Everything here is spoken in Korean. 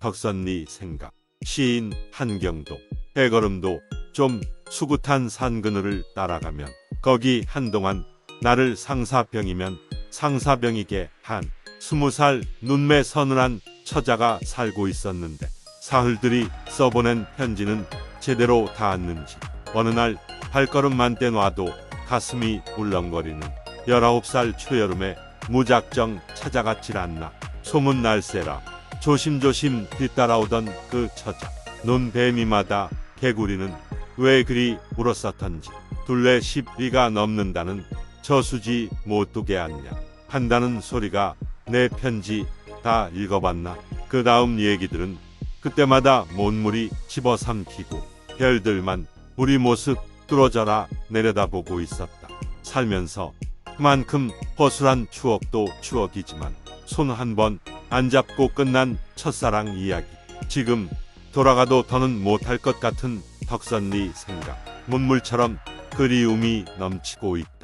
덕선리 생각. 시인 한경도. 해걸음도 좀 수굿한 산 그늘을 따라가면 거기 한동안 나를 상사병이면 상사병이게 한 스무 살 눈매 서늘한 처자가 살고 있었는데 사흘들이 써보낸 편지는 제대로 닿았는지 어느 날 발걸음만 떼놔도 가슴이 울렁거리는 열아홉 살 초여름에 무작정 찾아갔질 않나 소문 날새라 조심조심 뒤따라오던 그 처자 눈뱀이마다 개구리는 왜 그리 울었었던지 둘레 십리가 넘는다는 저수지 못 두게 않냐 한다는 소리가 내 편지 다 읽어봤나? 그 다음 얘기들은 그때마다 못물이 집어삼키고 별들만 우리 모습 뚫어져라 내려다보고 있었다. 살면서 그만큼 허술한 추억도 추억이지만 손 한 번 안 잡고 끝난 첫사랑 이야기 지금 돌아가도 더는 못할 것 같은 덕선리 생각 문물처럼 그리움이 넘치고 있다.